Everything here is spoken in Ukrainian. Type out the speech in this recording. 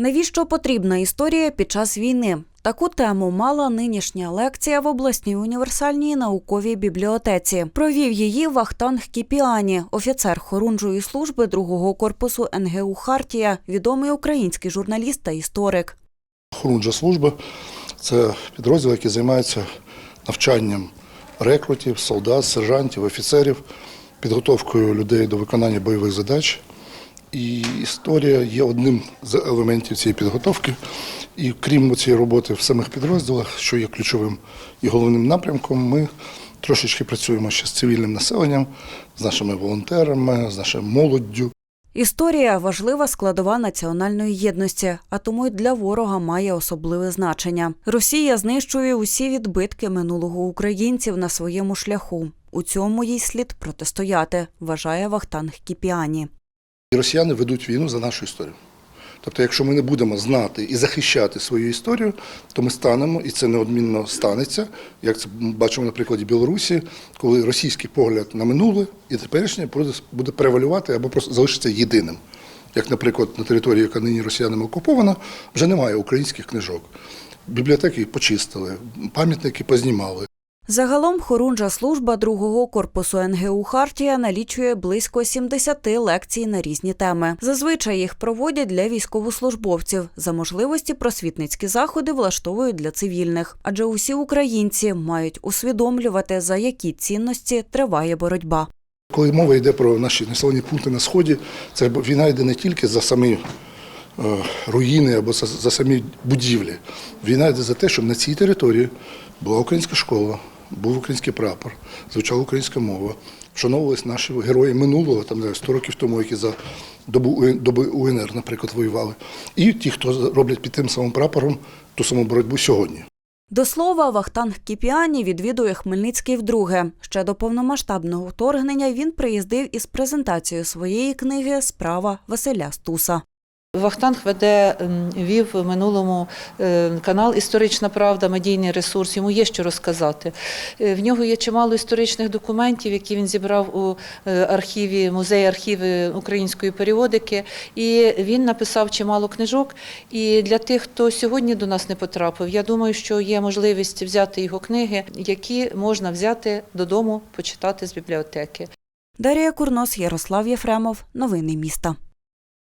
Навіщо потрібна історія під час війни? Таку тему мала нинішня лекція в обласній універсальній науковій бібліотеці. Провів її Вахтанг Кіпіані, офіцер хорунжої служби другого корпусу НГУ Хартія, відомий український журналіст та історик. Хорунжа служба це підрозділ, який займається навчанням рекрутів, солдат, сержантів, офіцерів, підготовкою людей до виконання бойових задач. І історія є одним з елементів цієї підготовки. І крім цієї роботи в самих підрозділах, що є ключовим і головним напрямком, ми трошечки працюємо ще з цивільним населенням, з нашими волонтерами, з нашою молоддю. Історія важлива складова національної єдності, а тому й для ворога має особливе значення. Росія знищує усі відбитки минулого українців на своєму шляху. У цьому їй слід протистояти, вважає Вахтанг Кіпіані. І росіяни ведуть війну за нашу історію. Тобто, якщо ми не будемо знати і захищати свою історію, то ми станемо, і це неодмінно станеться, як це бачимо на прикладі Білорусі, коли російський погляд на минуле і теперішнє буде- превалювати або просто залишиться єдиним. Як, наприклад, на території, яка нині росіянами окупована, вже немає українських книжок. Бібліотеки почистили, пам'ятники познімали. Загалом хорунжа служба другого корпусу НГУ Хартія налічує близько 70 лекцій на різні теми. Зазвичай їх проводять для військовослужбовців. За можливості просвітницькі заходи влаштовують для цивільних, адже усі українці мають усвідомлювати, за які цінності триває боротьба. Коли мова йде про наші населені пункти на сході, це війна йде не тільки за самі е, руїни або за, за самі будівлі. Війна йде за те, щоб на цій території була українська школа, був український прапор, звучала українська мова, вшановувалися наші герої минулого, там 100 років тому, які за добу доби УНР, наприклад, воювали. І ті, хто роблять під тим самим прапором ту саму боротьбу сьогодні. До слова, Вахтанг Кіпіані відвідує Хмельницький вдруге. Ще до повномасштабного вторгнення він приїздив із презентацією своєї книги Справа Василя Стуса. Вахтанг веде ем, вів в минулому е, канал Історична правда, медійний ресурс. Йому є що розказати. Е, В нього є чимало історичних документів, які він зібрав у е, архіві музеї архіви української періодики. І він написав чимало книжок. І для тих, хто сьогодні до нас не потрапив, я думаю, що є можливість взяти його книги, які можна взяти додому, почитати з бібліотеки. Дарія Курнос, Ярослав Єфремов. Новини міста.